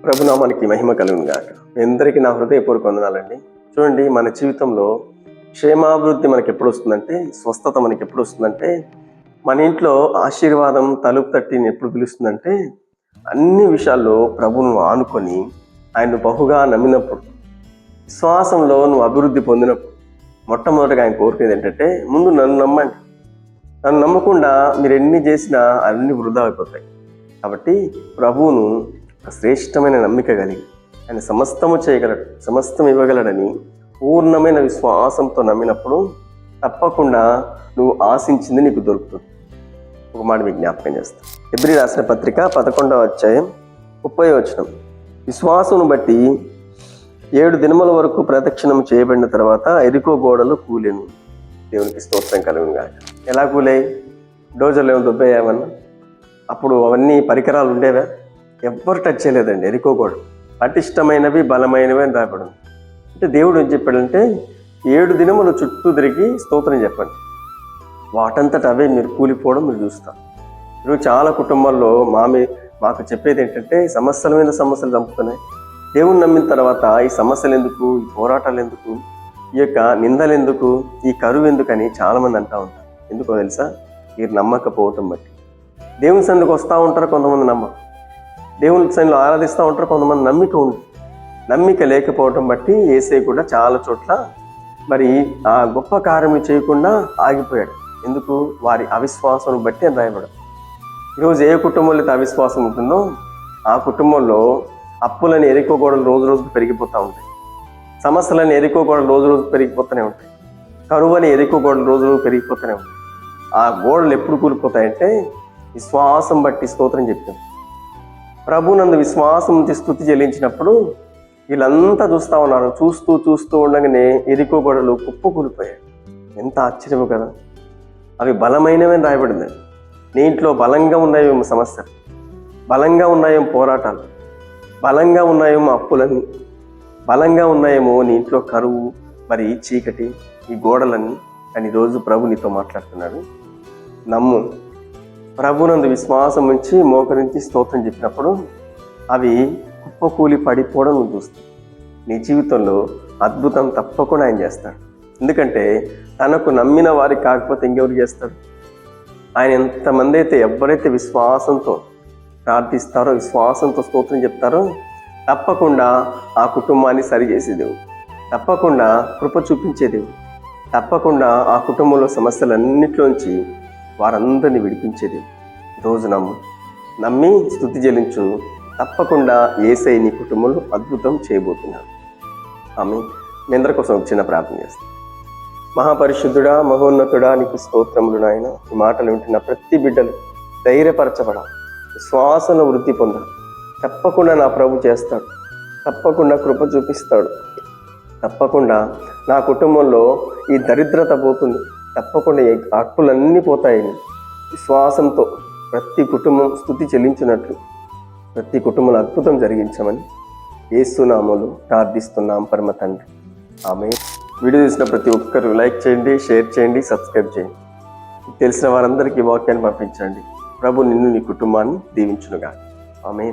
ప్రభునామానికి మహిమ కలుగును గాక. మీ అందరికీ నా హృదయపూర్వక వందనాలండి. చూడండి మన జీవితంలో క్షేమాభివృద్ధి మనకి ఎప్పుడు వస్తుందంటే స్వస్థత మనకి ఎప్పుడు వస్తుందంటే మన ఇంట్లో ఆశీర్వాదం తలుపు తట్టిని ఎప్పుడు పిలుస్తుందంటే అన్ని విషయాల్లో ప్రభువును ఆనుకొని ఆయన బహుగా నమ్మినప్పుడు విశ్వాసంలో నువ్వు అభివృద్ధి పొందినప్పుడు మొట్టమొదటిగా ఆయన కోరుకునేది ఏంటంటే ముందు నన్ను నమ్మండి. నన్ను నమ్మకుండా మీరు ఎన్ని చేసినా అన్ని వృధా అయిపోతాయి. కాబట్టి ప్రభువును శ్రేష్టమైన నమ్మిక కలిగి ఆయన సమస్తము చేయగలడు సమస్తం ఇవ్వగలడని పూర్ణమైన విశ్వాసంతో నమ్మినప్పుడు తప్పకుండా నువ్వు ఆశించింది నీకు దొరుకుతుంది. ఒక మాట మీకు జ్ఞాపకం చేస్తాను ఎబ్రి రాసిన పత్రిక పదకొండవ అధ్యాయం ముప్పై వచనం. విశ్వాసమును బట్టి ఏడు దినముల వరకు ప్రదక్షిణం చేయబడిన తర్వాత ఎరుకో గోడలు కూలేను. దేవునికి స్తోత్రం కలుగును ఎలా కూలాయి? డోజర్లు ఏమో దుబ్బేయామన్నా అప్పుడు అవన్నీ పరికరాలు ఉండేవా? ఎవ్వరు టచ్ చేయలేదండి. ఎరుకో పటిష్టమైనవి బలమైనవి అని రాయబడింది. అంటే దేవుడు ఏం చెప్పాడంటే ఏడు దినములు చుట్టూ తిరిగి స్తోత్రం చెప్పండి. వాటంతట అవే మీరు కూలిపోవడం మీరు చూస్తారు. ఈరోజు చాలా కుటుంబాల్లో మామి మాకు చెప్పేది ఏంటంటే సమస్యల మీద సమస్యలు చంపుతున్నాయి. దేవుని నమ్మిన తర్వాత ఈ సమస్యలు ఎందుకు ఈ పోరాటాలు ఎందుకు ఈ యొక్క నిందలు ఎందుకు ఈ కరువు ఎందుకని చాలామంది అంటూ ఉంటారు. ఎందుకో తెలుసా? మీరు నమ్మకపోవటం బట్టి. దేవుని సందుకు వస్తూ ఉంటారు కొంతమంది నమ్మకం దేవుని సైన్లో ఆరాధిస్తూ ఉంటారు కొంతమంది నమ్మిక ఉంది నమ్మిక లేకపోవటం బట్టి ఏసై కూడా చాలా చోట్ల మరి ఆ గొప్ప కార్యం చేయకుండా ఆగిపోయాడు. ఎందుకు? వారి అవిశ్వాసం బట్టి అని రాయబడదు. ఈరోజు ఏ కుటుంబంలో అయితే అవిశ్వాసం ఉంటుందో ఆ కుటుంబంలో అప్పులని ఎరుకోకూడదు రోజు రోజుకు పెరిగిపోతూ ఉంటాయి. సమస్యలని ఎరుకోకూడదు రోజు రోజు పెరిగిపోతూనే ఉంటాయి. కరువుని ఎరుకోకూడదు రోజు రోజు పెరిగిపోతూనే ఉంటాయి. ఆ గోడలు ఎప్పుడు కూలిపోతాయంటే విశ్వాసం బట్టి స్తోత్రం చెప్పాం ప్రభునందు విశ్వాసం ఉంచి స్థుతి చెల్లించినప్పుడు వీళ్ళంతా చూస్తూ ఉన్నారు. చూస్తూ చూస్తూ ఉండగానే ఎరుకో గోడలు కుప్ప కూలిపోయాయి. ఎంత ఆశ్చర్యము కదా. అవి బలమైనవి రాయబడింది. నీ ఇంట్లో బలంగా ఉన్నాయేమో సమస్యలు. బలంగా ఉన్నాయేమో పోరాటాలు. బలంగా ఉన్నాయేమో అప్పులన్నీ. బలంగా ఉన్నాయేమో నీ ఇంట్లో కరువు మరి చీకటి ఈ గోడలన్నీ అని రోజు ప్రభు నీతో మాట్లాడుతున్నాడు. నమ్ము ప్రభునందు విశ్వాసం ఉంచి మోకరించి స్తోత్రం చెప్పినప్పుడు అవి కుప్పకూలి పడిపోవడం నువ్వు చూస్తావు. నీ జీవితంలో అద్భుతం తప్పకుండా ఆయన చేస్తాడు. ఎందుకంటే తనకు నమ్మిన వారికి కాకపోతే ఇంకెవరు చేస్తాడు ఆయన ఎంతమంది అయితే ఎవరైతే విశ్వాసంతో ప్రార్థిస్తారో విశ్వాసంతో స్తోత్రం చెప్తారో తప్పకుండా ఆ కుటుంబాన్ని సరిచేసే దేవుడు. తప్పకుండా కృప చూపించే దేవుడు. తప్పకుండా ఆ కుటుంబంలో సమస్యలన్నింటిలోంచి వారందరిని విడిపించేది. రోజు నమ్ము నమ్మి స్థుతి చెల్లించు తప్పకుండా ఏసై నీ కుటుంబంలో అద్భుతం చేయబోతున్నాను ఆమె మీ అందరి కోసం ఒక చిన్న ప్రార్థన చేస్తాను మహాపరిశుద్ధుడా మహోన్నతుడా నీకు స్తోత్రములు నాయన. ఈ మాటలు వింటున్న ప్రతి బిడ్డలు ధైర్యపరచబడాలి. శ్వాసను వృద్ధి పొందాలి. తప్పకుండా నా ప్రభు చేస్తాడు. తప్పకుండా కృప చూపిస్తాడు. తప్పకుండా నా కుటుంబంలో ఈ దరిద్రత పోతుంది. తప్పకుండా అప్పులన్నీ పోతాయని విశ్వాసంతో ప్రతి కుటుంబం స్థుతి చెల్లించినట్లు ప్రతి కుటుంబంలో అద్భుతం జరిగించమని ఏసునామలు ప్రార్థిస్తున్నాం పరమ తండ్రి. ఆమె వీడియో చూసిన ప్రతి ఒక్కరు లైక్ చేయండి షేర్ చేయండి సబ్స్క్రైబ్ చేయండి. తెలిసిన వారందరికీ వాక్యాన్ని పంపించండి. ప్రభు నిన్ను నీ కుటుంబాన్ని దీవించునుగా ఆమె